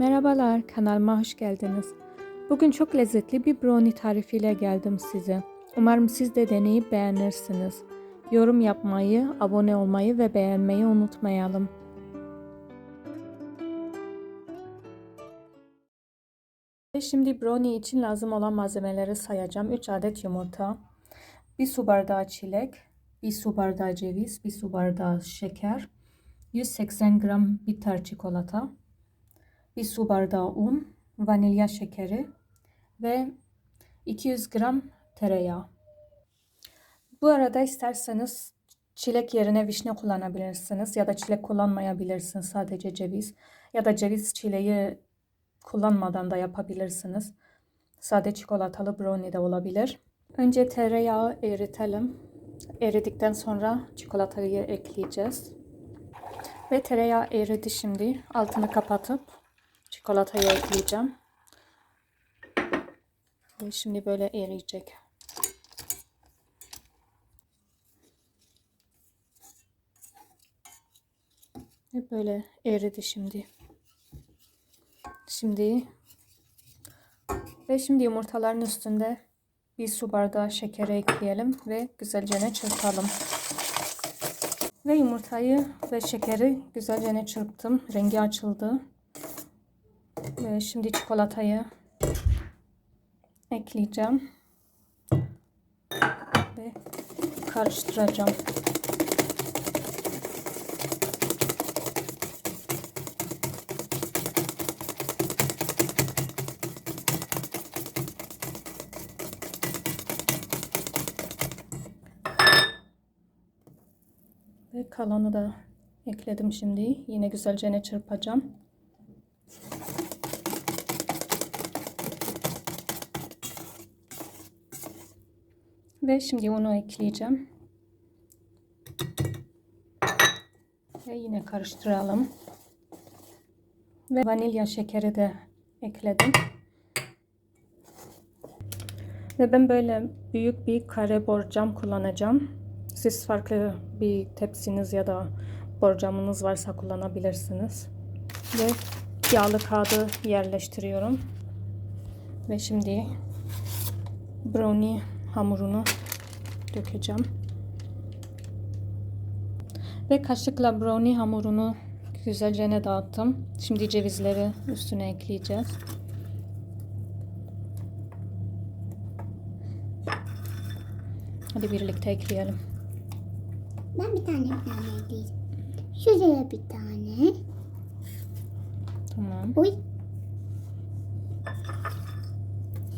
Merhabalar, kanalıma hoş geldiniz. Bugün çok lezzetli bir brownie tarifiyle geldim size. Umarım siz de deneyip beğenirsiniz. Yorum yapmayı, abone olmayı ve beğenmeyi unutmayalım. Şimdi brownie için lazım olan malzemeleri sayacağım. 3 adet yumurta, 1 su bardağı çilek, 1 su bardağı ceviz, 1 su bardağı şeker, 180 gram bitter çikolata, 1 su bardağı un, vanilya şekeri ve 200 gram tereyağı. Bu arada isterseniz çilek yerine vişne kullanabilirsiniz ya da çilek kullanmayabilirsiniz sadece ceviz ya da ceviz çileği kullanmadan da yapabilirsiniz. Sade çikolatalı brownie de olabilir. Önce tereyağı eritelim. Eridikten sonra çikolatayı ekleyeceğiz. Ve tereyağı eridi şimdi. Altını kapatıp çikolatayı ekleyeceğim. Ve şimdi böyle eriyecek. Ve böyle eridi şimdi. Şimdi ve şimdi yumurtaların üstünde bir su bardağı şekeri ekleyelim ve güzelce çırpalım. Ve yumurtayı ve şekeri güzelce çırptım. Rengi açıldı. Ve şimdi çikolatayı ekleyeceğim. Ve karıştıracağım. Ve kalanı da ekledim şimdi. Yine güzelce çırpacağım. Ve şimdi unu ekleyeceğim. Ve yine karıştıralım. Ve vanilya şekeri de ekledim. Ve ben böyle büyük bir kare borcam kullanacağım. Siz farklı bir tepsiniz ya da borcamınız varsa kullanabilirsiniz. Ve yağlı kağıdı yerleştiriyorum. Ve şimdi brownie hamurunu dökeceğim. Ve kaşıkla brownie hamurunu güzelce dağıttım. Şimdi cevizleri üstüne ekleyeceğiz. Hadi birlikte ekleyelim. Ben bir tane bir tane ekleyeceğim. Şuraya bir tane. Tamam. Oy.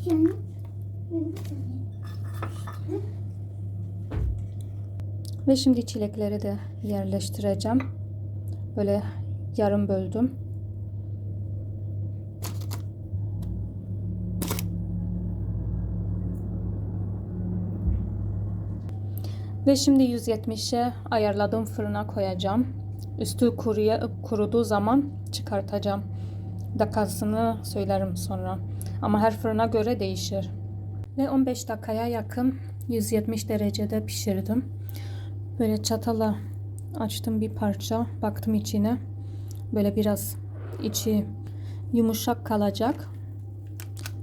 Şunu. Bir tane. Ve şimdi çilekleri de yerleştireceğim. Böyle yarım böldüm. Ve şimdi 170'e ayarladığım fırına koyacağım. Üstü kuruya, kuruduğu zaman çıkartacağım. Dakikasını söylerim sonra. Ama her fırına göre değişir. Ve 15 dakikaya yakın 170 derecede pişirdim. Böyle çatala açtım bir parça. Baktım içine. Böyle biraz içi yumuşak kalacak.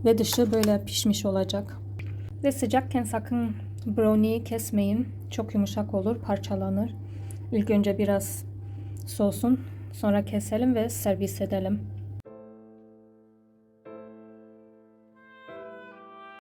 Ve dışı böyle pişmiş olacak. Ve sıcakken sakın brownie'yi kesmeyin. Çok yumuşak olur, parçalanır. İlk önce biraz soğusun. Sonra keselim ve servis edelim.